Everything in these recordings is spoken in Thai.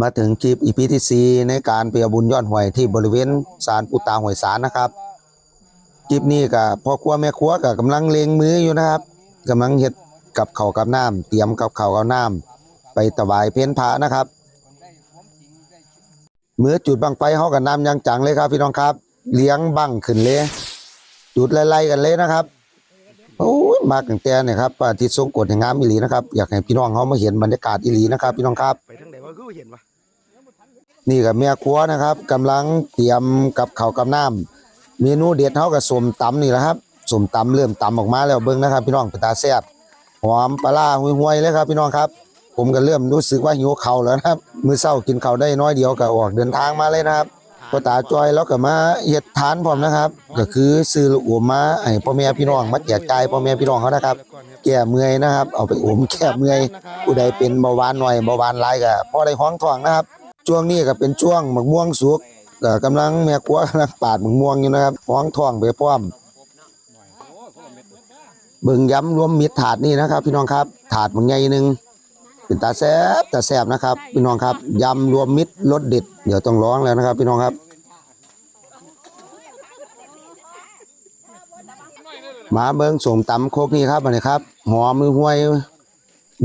มาถึงคลิปอีพีที่สี่ในการเปียบุญยอดหวยที่บริเวณศาลปูตาหวยสารนะครับคลิปนี้ก็พ่อครัวแม่ครัวก็กำลังเลงมืออยู่นะครับกำลังเฮ็ดกับเข้ากับน้ำเตรียมกับเข้ากับน้ำไปถวายเพลพระนะครับเมื่อจุดบังไฟเฮากับน้ำยังจังเลยครับพี่น้องครับ เลี้ยงบังขึ้นเลย จุดไล่ๆกันเลยนะครับโอ้ยมากตั้งแต่เนี่ยครับทิตย์ทรงกฎแห่งงามอีหลีนะครับอยากให้พี่น้องเขามาเห็นบรรยากาศอีหลีนะครับ พี่น้องครับ ไปทางไหนวะก็เห็นวะนี่กับแม่ครัวนะครับกำลังเตรียมกับข้าวกับน้ำเมนูเด็ดเฮากับสมตำนี่แหละครับสมตำเริ่มตำออกมาแล้วเบิ่งนะครับ พี่น้องเป็นตาแซ่บหอมปลาร้าห่วยๆเลยครับ พี่น้องครับ ผมก็เริ่มรู้สึกว่าหิวข้าวแล้วนะครับ มื้อเช้ากินข้าวได้น้อยเดียวก็ออกเดินทางมาเลยนะครับ พอตาจอยแล้วก็มาเฮ็ดทานพร้อมนะครับ ก็คือซื้อลูกอมมาให้พ่อแม่พี่น้องมาแจกจ่ายพ่อแม่พี่น้องเขานะครับแก้เมื่อยนะครับ เอาไปอมแก้เมื่อยผู้ใดเป็นเบาหวานหน่อยเบาหวานหลายก็พอได้ห้องท้องนะครับ ช่วงนี้ก็เป็นช่วงมกม่วงสุกก็กำลังแม่ครัวกำลังปาดมกม่วงอยู่นะครับห้องท้องไปพร้อมเบิ่งย้ำรวมมิตรถาดนี่นะครับ พี่น้องครับ ถาดบางใหญ่หนึง เป็นตาแซ่บตาแซ่บนะครับ พี่น้องครับยำรวมมิตรรสเด็ดเดี๋ยวต้องร้องแล้วนะครับ พี่น้องครับ มาเบิ่งสมตำโคกนี่ครับอันนี้ครับ หอมมือห้วย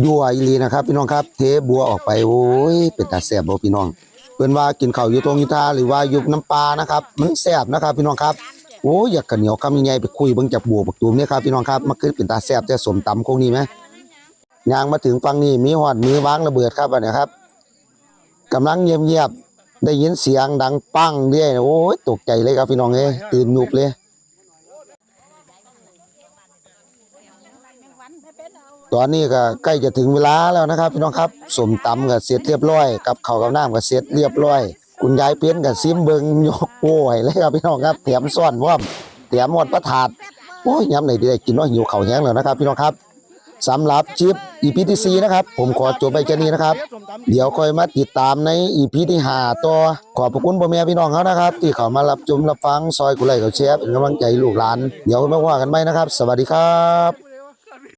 ยั่วอีหลีนะครับ พี่น้องครับ เทบัวออกไปโอ้ยเป็นตาแซ่บบ่พี่น้องเพิ่นว่ากินข้าวอยู่ตรงยุทาหรือว่าอยุบน้ำปลานะครับ มันแซ่บนะครับ พี่น้องครับโอ้ยอยากกะเหนียวคำยังไงไปคุยเบิ่งจากบัวบักตูมเนี่ยครับพี่น้องครับมันคือเป็นตาแซ่บแต่สมตำโคกนี่ไหม ยางมาถึงฝั่งนี้มีหอดมือวางระเบิดครับอันนี้ครับกำลังเงียบๆได้ยินเสียงดังปังเด้โอ้ยตกใจเลยครับพี่น้องเอ้ตื่นยุบเลยตอนนี้ก็ใกล้จะถึงเวลาแล้วนะครับ พี่น้องครับสมตำก็เสร็จเรียบร้อย กับข้าวกับน้ำก็เสร็จเรียบร้อย คุณยายเพี้ยนกับซิมเบิงยกโป้ยเลยครับพี่น้องครับแถมซ่อนพร้อมแถมหมดประถาดโอ้ยย้ำไหนได้กินว่าหิวเข้าแห้งแล้วนะครับ พี่น้องครับ สำหรับชิป EP ที่สี่นะครับ ผมขอจบไปแค่นี้นะครับ เดี๋ยวค่อยมาติดตามใน EP ที่หาต่อขอบพระคุณพ่อแม่พี่น้องเขานะครับ ที่เขามารับชมรับฟังซอยกุไลเขาเชฟเป็นกำลังใจลูกหลาน เดี๋ยวมาว่ากันไหมนะครับ สวัสดีครับ